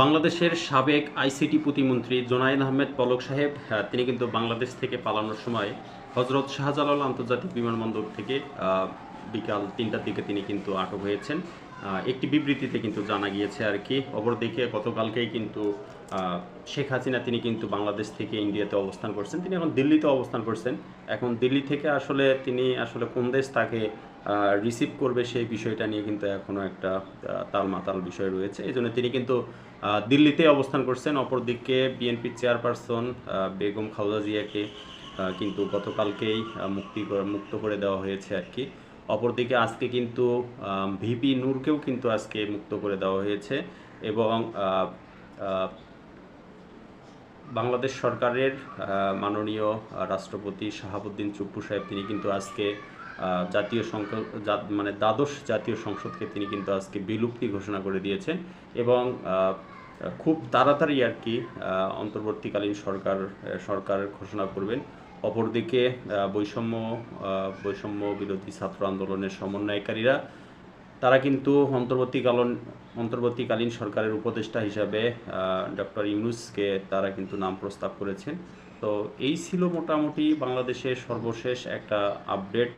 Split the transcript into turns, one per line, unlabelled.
বাংলাদেশের সাবেক আইসিটি প্রতিমন্ত্রী জোনায়েদ আহমেদ পলক সাহেব আহ, তিনি কিন্তু বাংলাদেশ থেকে পালানোর সময় হজরত শাহজালাল আন্তর্জাতিক বিমানবন্দর থেকে বিকাল তিনটার দিকে তিনি কিন্তু আটক হয়েছেন। একটি বিবৃতিতে কিন্তু জানা গিয়েছে আর কি। অপরদিকে গতকালকেই কিন্তু শেখ হাসিনা তিনি কিন্তু বাংলাদেশ থেকে ইন্ডিয়াতে অবস্থান করছেন। তিনি এখন দিল্লিতে অবস্থান করছেন। এখন দিল্লি থেকে আসলে তিনি আসলে কোন দেশ তাকে রিসিভ করবে সেই বিষয়টা নিয়ে কিন্তু এখনও একটা আহ, তালমাতাল বিষয় রয়েছে। এই জন্য তিনি কিন্তু দিল্লিতে অবস্থান করছেন। অপরদিকে বিএনপির চেয়ারপারসন বেগম খালেদা জিয়াকে কিন্তু গতকালকেই মুক্তি মুক্ত করে দেওয়া হয়েছে আর কি। অপরদিকে আজকে কিন্তু ভিপি নূরকেও কিন্তু আজকে মুক্ত করে দেওয়া হয়েছে এবং বাংলাদেশ সরকারের মাননীয় রাষ্ট্রপতি শাহাবুদ্দিন চুপ্পু সাহেব তিনি কিন্তু আজকে জাতীয় সংসদ মানে দ্বাদশ জাতীয় সংসদকে তিনি কিন্তু আজকে বিলুপ্তি ঘোষণা করে দিয়েছেন এবং খুব তাড়াতাড়ি আর কি অন্তর্বর্তীকালীন সরকার সরকার ঘোষণা করবেন। অপরদিকে বৈষম্য বৈষম্য বিরোধী ছাত্র আন্দোলনের সমন্বয়কারীরা, তারা কিন্তু অন্তর্বর্তীকালীন অন্তর্বর্তীকালীন সরকারের উপদেষ্টা হিসাবে ডক্টর ইউনুসকে তারা কিন্তু নাম প্রস্তাব করেছেন। তো এই ছিল মোটামুটি বাংলাদেশের সর্বশেষ একটা আপডেট।